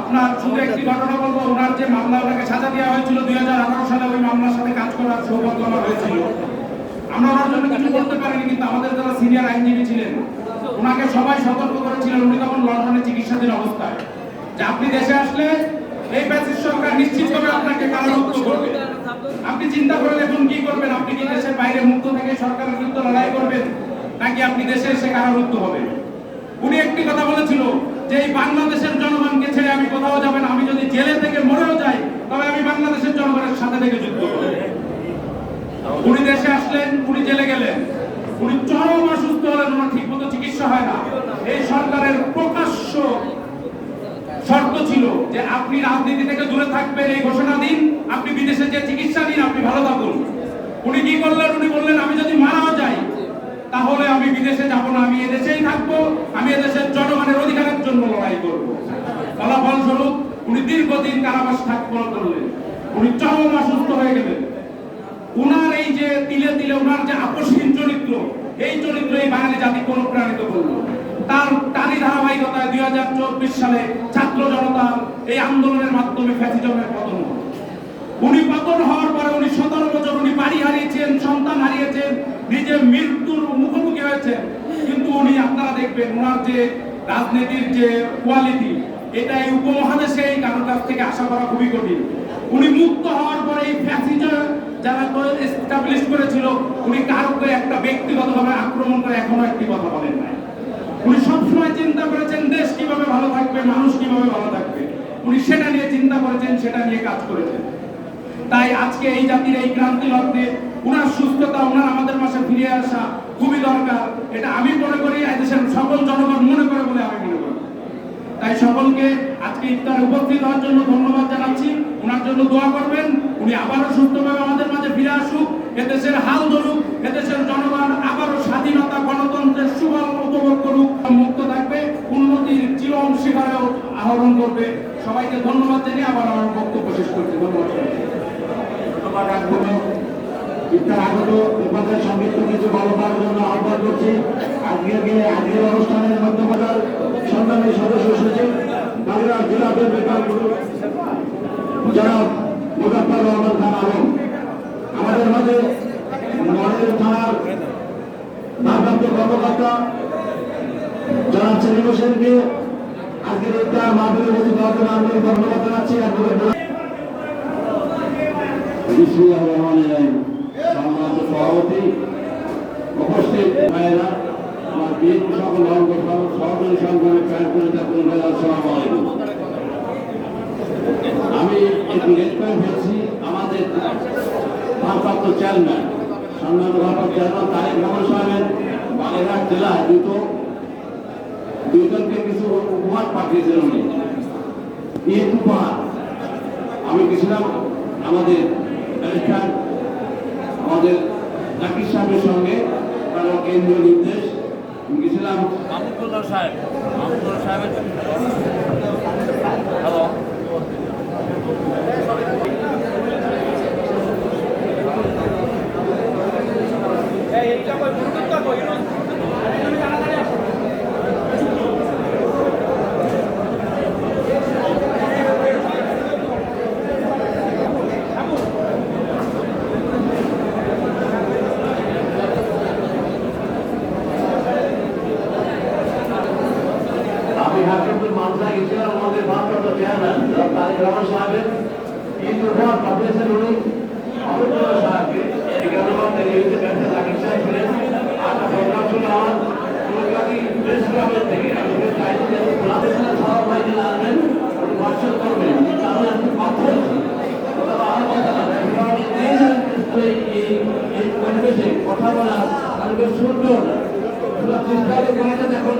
আপনার শুধু একটি ঘটনা বলব। ওনার যে মামলা, ওনাকে সাজা দেওয়া হয়েছিল দুই সালে। ওই মামলার সাথে কাজ করার সৌভাগ্য আমার হয়েছিল। আমরা ওনার জন্য কিছু করতে পারিনি, কিন্তু আমাদের যারা সিনিয়র আইনজীবী ছিলেন, ওনাকে সবাই সতর্ক করেছিলেন। উনি তখন লন্ডনে চিকিৎসাধীন অবস্থায়। যে আপনি দেশে আসলে এই ব্যাসিস সরকার নিশ্চিতভাবে আপনাকে কারারুদ্ধ করবে আপনি চিন্তা করে দেখুন কি করবেন। আপনি কি দেশের বাইরে মুক্ত থেকে সরকারের বিরুদ্ধে লড়াই করবেন, নাকি আপনি দেশে এসে কারারুদ্ধ হবেন উনি একটি কথা বলেছিল যে এই বাংলাদেশের জনগণকে ছেড়ে আমি কোথাও যাব না, আমি যদি জেলে থেকে মরেও যাই, তবে আমি বাংলাদেশের জনগণের সাথে থেকে যুদ্ধ করব। উনি দেশে আসলেন, উনি জেলে গেলেন। উনি চরম অসুস্থ হলেন, ওনার ঠিক মতো চিকিৎসা হয় না। এই সরকারের প্রকাশ্য শর্ত ছিল যে আপনি রাজনীতি থেকে দূরে থাকবেন, এই ঘোষণা দিন, আপনি বিদেশে যে চিকিৎসা দিন আপনি ভালো থাকুন। উনি কি করলেন? উনি বললেন, আমি যদি মারাও যাই, তাহলে আমি বিদেশে যাব না, আমি এদেশেই থাকব, আমি এদেশের জনগণের অধিকারের জন্য লড়াই করব। ফলাফল স্বরূপ উনি দীর্ঘদিন কারাবাস থাকব করলেন। উনি চরম অসুস্থ হয়ে গেলেন। উনার এই যে তিলে তিলে, উনার যে আপসহীন চরিত্র, এই চরিত্র এই বাঙালি জাতি অনুপ্রাণিত করল তার তারই ধারাবাহিকতায় দুই হাজার চব্বিশ সালে ছাত্র জনতার এই আন্দোলনের মাধ্যমে ফ্যাসিজমের পতন হলো। উনি পতন হওয়ার পরে উনি সতেরো বছর উনি বাড়ি হারিয়েছেন, সন্তান হারিয়েছেন নিজে মৃত্যুর মুখোমুখি হয়েছেন। কিন্তু উনি, আপনারা দেখবেন ওনার যে রাজনীতির যে কোয়ালিটি এটা এই উপমহাদেশে এই কারোর কাছ থেকে আশা করা খুবই কঠিন। উনি মুক্ত হওয়ার পরে এই ফ্যাসিজম যারা এস্টাবলিশ করেছিল, উনি কারোকে একটা ব্যক্তিগতভাবে আক্রমণ করে এখনও একটি কথা বলেন নাই। উনি সবসময় চিন্তা করেছেন, দেশ কীভাবে ভালো থাকবে, মানুষ কীভাবে ভালো থাকবে। উনি সেটা নিয়ে চিন্তা করেছেন, সেটা নিয়ে কাজ করেছেন। তাই আজকে এই জাতির এই ক্রান্তি লগ্নে উনার সুস্থতা, উনার আমাদের মাসে ফিরে আসা খুবই দরকার। এটা আমি মনে করি দেশের সকল জনগণ মনে করি তাই সকলকে আজকে ইফতারে উপস্থিত হওয়ার জন্য ধন্যবাদ জানাচ্ছি। ওনার জন্য দোয়া করবেন। উনি আবারও সুস্থভাবে আমাদের মাঝে ফিরে আসুক। এদেশের হাল ধরুক, এদেশের জনগণ আবারও স্বাধীনতা, গণতন্ত্রের সুফল উপভোগ করুক, মুক্ত থাকবে, উন্নতির চিরম শিখরেও আহরণ করবে। সবাইকে ধন্যবাদ জানিয়ে আবার আমার বক্তব্য শেষ করছি। ধন্যবাদ ইফতার আগত তোমাদের সংক্ষিপ্ত কিছু জন্য আহ্বান করছি। আজকে আজকের অনুষ্ঠানের মধ্যপাতার সংগ্রামী সদস্য সচিব বাংলা জেলা বেকার জনাব মুজাফর রহমান খান আলম। আমাদের মাঝে মডেল থানার ভারপ্রাপ্ত কর্মকর্তা জনাব সেলিম হোসেনকে আজকের ইফতার মাহফিলে উপস্থিত হওয়ার জন্য আন্তরিক ধন্যবাদ জানাচ্ছি। সভাপতি, উপস্থিত ভাইয়েরা, আমার বিএনপি সকল আমি একটু লেট করে ফেলছি, আমাদের ভারপ্রাপ্ত চেয়ারম্যান সম্মান ভারপ্রাপ্ত চেয়ারম্যান তারেক সাহেবের জেলায় দুজনকে কিছু উপহার পাঠিয়েছেন উনি। ঈদ উপহার আমি গেছিলাম আমাদের আমাদের জাকির সাহেবের সঙ্গে কারণ কেন্দ্রীয় নির্দেশ গেছিলাম। মাহমুদুল্লাহ সাহেব। মাহমুদুল্লাহ সাহেবের হ্যালো আমি হাকিমপুর মাদ্রাসায় গেছিলাম আমাদের ভারপ্রাপ্ত চেয়ারম্যান রহমান সাহেবের উপহার পাঠিয়েছেন উনি অমরুল্লাহ সাহেবকে এগারো নম্বর ছিলেন আর ছিল আমার কলকাতা প্রেস ক্লাবের থেকে আমি সাথে সব ভাই যিনি আসবেন এখন এই কথা বলার পরিবেশ সুন্দর। চেষ্টা করে বলেছেন এখন